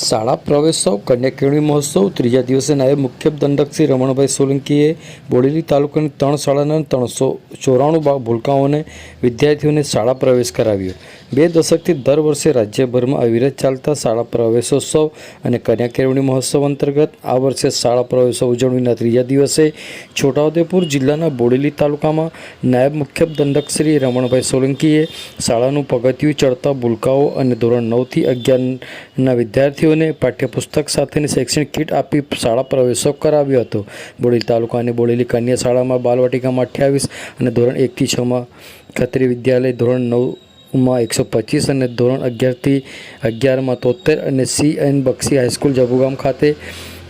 શાળા પ્રવેશોત્સવ કન્યા કેળવણી મહોત્સવ, ત્રીજા દિવસે નાયબ મુખ્ય દંડક શ્રી રમણભાઈ સોલંકીએ બોડેલી તાલુકાની ત્રણ શાળાના ત્રણસો ચોરાણું ભૂલકાઓને વિદ્યાર્થીઓને શાળા પ્રવેશ કરાવ્યો. બે દશકથી દર વર્ષે રાજ્યભરમાં અવિરત ચાલતા શાળા પ્રવેશોત્સવ અને કન્યા કેળવણી મહોત્સવ અંતર્ગત આ વર્ષે શાળા પ્રવેશોત્સવ ઉજવણીના ત્રીજા દિવસે છોટાઉદેપુર જિલ્લાના બોડેલી તાલુકામાં નાયબ મુખ્ય દંડક શ્રી રમણભાઈ સોલંકીએ શાળાનું પગથિયું ચડતા ભૂલકાઓ અને ધોરણ નવથી અગિયારના વિદ્યાર્થીઓને પાઠ્યપુસ્તક સાથેની શૈક્ષણિક કીટ આપી શાળા પ્રવેશો કરાવ્યો હતો. બોડેલી તાલુકાની બોડેલી કન્યા શાળામાં બાલવાટિકામાં અઠ્યાવીસ અને ધોરણ એકથી છમાં ખત્રી વિદ્યાલય ધોરણ નવમાં એકસો પચીસ અને ધોરણ અગિયારથી અગિયારમાં તોતેર અને C N Bakshi high school Jabugam ખાતે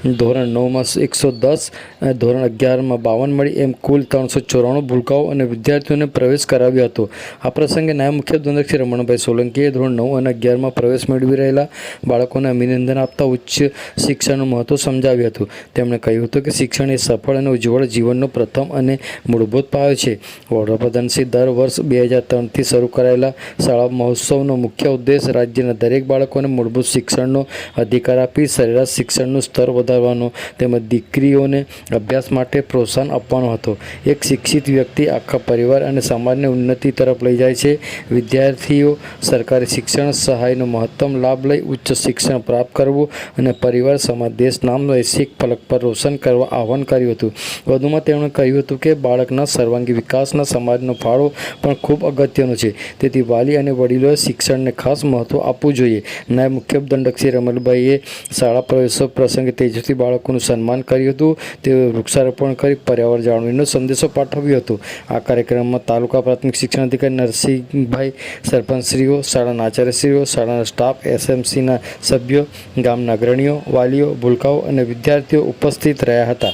ધોરણ નવમાં એકસો દસ અને ધોરણ અગિયારમાં બાવન મળી એમ કુલ ત્રણસો ચોરાણું ભૂલકાઓ અને વિદ્યાર્થીઓને પ્રવેશ કરાવ્યો હતો. આ પ્રસંગે નાયબ મુખ્ય દંડક રમણભાઈ સોલંકીએ ધોરણ નવ અને અગિયારમાં પ્રવેશ મેળવી રહેલા બાળકોને અભિનંદન આપતા ઉચ્ચ શિક્ષણનું મહત્ત્વ સમજાવ્યું હતું. તેમણે કહ્યું હતું કે શિક્ષણ એ સફળ અને ઉજ્જવળ જીવનનો પ્રથમ અને મૂળભૂત પાયો છે. વડાપ્રધાનશ્રી દર વર્ષ બે હજાર ત્રણથી શરૂ કરાયેલા શાળા મહોત્સવનો મુખ્ય ઉદ્દેશ રાજ્યના દરેક બાળકોને મૂળભૂત શિક્ષણનો અધિકાર આપી સરેરાશ શિક્ષણનું સ્તર વધારવાનો તેમજ દીકરીઓને અભ્યાસ માટે પ્રોત્સાહન આપવાનો હતો. એક શિક્ષિત વ્યક્તિ આખા પરિવાર અને સમાજને ઉન્નતિ તરફ લઈ જાય છે. વિદ્યાર્થીઓ સરકારી શિક્ષણ સહાયનો મહત્તમ લાભ લઈ ઉચ્ચ શિક્ષણ પ્રાપ્ત કરવું અને પરિવાર, સમાજ, દેશ, નામ શીખ ફલક પર રોશન કરવા આહવાન કર્યું હતું. વધુમાં તેમણે કહ્યું હતું કે બાળકના સર્વાંગી વિકાસના સમાજનો ફાળો પણ ખૂબ અગત્યનો છે. તેથી વાલી અને વડીલોએ શિક્ષણને ખાસ મહત્ત્વ આપવું જોઈએ. નાયબ મુખ્ય દંડક શ્રી રમલભાઈએ શાળા પ્રવેશોત્સવ પ્રસંગે તેજસ્વી બાળકોનું સન્માન કર્યું હતું. તેઓએ વૃક્ષારોપણ કરી પર્યાવરણ જાળવણીનો સંદેશો પાઠવ્યો હતો. આ કાર્યક્રમમાં તાલુકા પ્રાથમિક શિક્ષણ અધિકારી નરસિંહભાઈ, સરપંચશ્રીઓ, શાળાના આચાર્યશ્રીઓ, શાળાના સ્ટાફ, એસએમસીના સભ્યો, ગામના અગ્રણીઓ, વાલીઓ, ભૂલકાઓ અને વિદ્યાર્થીઓ ઉપસ્થિત રહ્યા હતા.